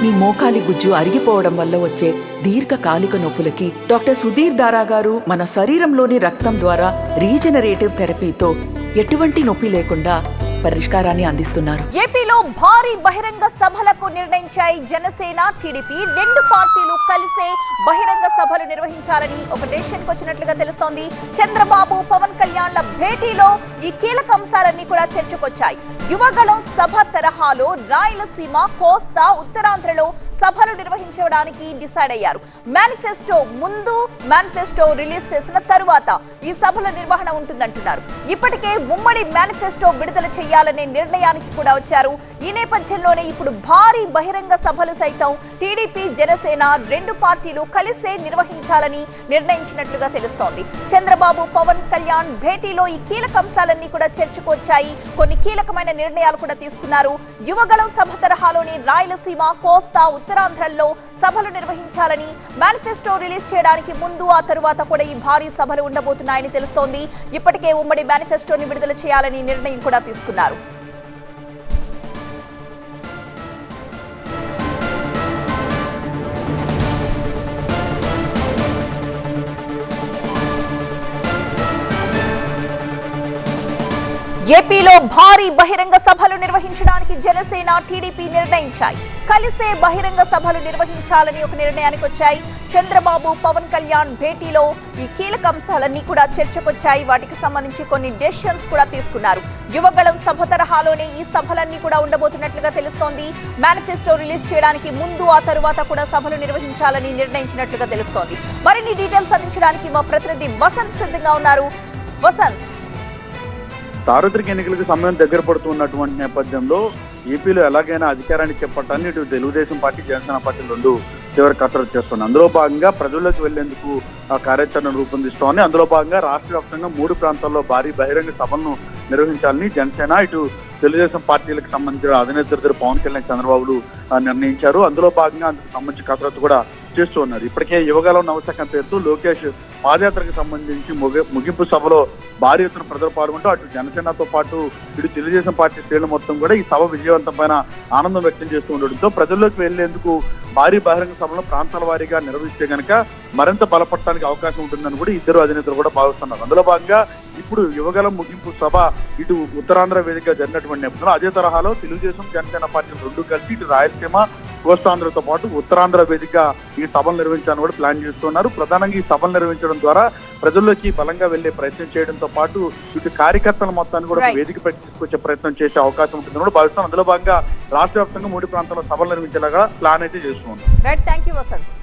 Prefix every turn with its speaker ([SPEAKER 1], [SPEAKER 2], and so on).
[SPEAKER 1] మీ మోకాలి గుజ్జు అరిగిపోవడం వల్ల వచ్చే దీర్ఘకాలిక నొప్పులకి డాక్టర్ సుధీర్ దారా గారు మన శరీరంలోని రక్తం ద్వారా రీజనరేటివ్ థెరపీతో ఎటువంటి నొప్పి లేకుండా పరిష్కారాన్ని అందిస్తున్నారు.
[SPEAKER 2] ఏపీలో భారీ బహిరంగ సభలకు నిర్ణయించాయి జనసేన టీడీపీ రెండు పార్టీలు కలిసే బహిరంగ సభలు నిర్వహించాలని ఒక డెసిషన్ వచ్చినట్లుగా తెలుస్తోంది. చంద్రబాబు పవన్ కళ్యాణ్ల భేటీలో ఈ కీలక అంశాలన్నీ కూడా చర్చకొచ్చాయి. యువగళం సభ తరహాలో రాయలసీమ కోస్తా ఉత్తరాంధ్రలో సభలు నిర్వహించడానికి డిసైడ్ అయ్యారు. మేనిఫెస్టో ముందు మేనిఫెస్టో రిలీజ్ చేసిన తరువాత ఈ సభల నిర్వహణ ఉంటుందంటున్నారు. ఇప్పటికే ఉమ్మడి మేనిఫెస్టో విడుదల చేయాలనే నిర్ణయానికి కూడా వచ్చారు. ఈ నేపథ్యంలోనే ఇప్పుడు భారీ బహిరంగ సభలు సైతం టీడీపీ జనసేన రెండు పార్టీలు కలిసే నిర్వహించాలని నిర్ణయించినట్లుగా తెలుస్తోంది. చంద్రబాబు పవన్ కళ్యాణ్ భేటీలో ఈ కీలక అంశాలన్నీ కూడా చర్చకు వచ్చాయి. కొన్ని కీలకమైన నిర్ణయాలు కూడా తీసుకున్నారు. యువగళం సభ తరహాలోని రాయలసీమ కోస్తా ఉత్తరాంధ్రల్లో సభలు నిర్వహించాలని మేనిఫెస్టో రిలీజ్ చేయడానికి ముందు ఆ తరువాత కూడా ఈ భారీ సభలు ఉండబోతున్నాయని తెలుస్తోంది. ఇప్పటికే ఉమ్మడి మేనిఫెస్టోని విడుదల చేయాలని నిర్ణయం కూడా తీసుకున్నారు. ఏపీలో భారీ బహిరంగ సభలు నిర్వహించడానికి జనసేన టీడీపీ నిర్ణయించాయి. కలిసే బహిరంగ సభలు నిర్వహించాలని ఒక నిర్ణయానికి వచ్చాయి. చంద్రబాబు పవన్ కళ్యాణ్ భేటీలో ఈ కీలక అంశాలన్నీ కూడా చర్చకొచ్చాయి. వాటికి సంబంధించి కొన్ని డెసిషన్స్ కూడా తీసుకున్నారు. యువగళం సభ తరహాలోనే ఈ సభలన్నీ కూడా ఉండబోతున్నట్లుగా తెలుస్తోంది. మేనిఫెస్టో రిలీజ్ చేయడానికి ముందు ఆ తరువాత కూడా సభలు నిర్వహించాలని నిర్ణయించినట్లుగా తెలుస్తోంది. మరిన్ని డీటెయిల్స్ అందించడానికి మా ప్రతినిధి వసంత్ సిద్ధంగా ఉన్నారు. వసంత్.
[SPEAKER 3] సార్వత్రిక ఎన్నికలకు సమయం దగ్గర పడుతున్నటువంటి నేపథ్యంలో ఏపీలో ఎలాగైనా అధికారాన్ని చేపట్టాలని ఇటు తెలుగుదేశం పార్టీ జనసేన పార్టీ రెండు చివరి కసరత్తు చేస్తుంది అందులో భాగంగా ప్రజల్లోకి వెళ్ళేందుకు కార్యాచరణ రూపొందిస్తోంది. అందులో భాగంగా రాష్ట్ర వ్యాప్తంగా మూడు ప్రాంతాల్లో భారీ బహిరంగ సభలను నిర్వహించాలని జనసేన ఇటు తెలుగుదేశం పార్టీలకు సంబంధించిన అధినేతలు పవన్ కళ్యాణ్ చంద్రబాబులు ఆ, నిర్ణయించారు. అందులో భాగంగా అందుకు సంబంధించిన కసరత్తు కూడా చేస్తూ ఉన్నారు. ఇప్పటికే యువగలం నవశకం పేరుతో లోకేష్ పాదయాత్రకు సంబంధించి ముగి ముగింపు సభలో భారీ ఎత్తున ప్రజలు పాల్గొంటూ అటు జనసేనతో పాటు ఇటు తెలుగుదేశం పార్టీ శ్రేణులు మొత్తం కూడా ఈ సభ విజయవంతమైన ఆనందం వ్యక్తం చేస్తూ ఉండడంతో ప్రజల్లోకి వెళ్ళేందుకు భారీ బహిరంగ సభలను ప్రాంతాల వారీగా నిర్వహిస్తే కనుక మరింత బలపడటానికి అవకాశం ఉంటుందని కూడా ఇద్దరు అధినేతలు కూడా భావిస్తున్నారు. అందులో భాగంగా ఇప్పుడు యువగలం ముగింపు సభ ఇటు ఉత్తరాంధ్ర వేదికగా జరిగినటువంటి నేపథ్యంలో అదే తరహాలో తెలుగుదేశం జనసేన పార్టీలు రెండు కలిసి ఇటు రాయలసీమ కోస్తాంధ్రతో పాటు ఉత్తరాంధ్ర వేదికగా ఈ సభలు నిర్వహించాలని కూడా ప్లాన్ చేస్తున్నారు. ప్రధానంగా ఈ సభలు నిర్వహించడం ద్వారా ప్రజల్లోకి బలంగా వెళ్ళే ప్రయత్నం చేయడంతో పాటు ఇటు కార్యకర్తల మొత్తాన్ని కూడా. వేదిక పెట్టి తీసుకొచ్చే ప్రయత్నం చేసే అవకాశం ఉంటుందని కూడా భావిస్తాం అందులో భాగంగా రాష్ట్ర వ్యాప్తంగా మూడు ప్రాంతాల్లో సభలు నిర్వహించేలాగా ప్లాన్ అయితే చేస్తున్నారు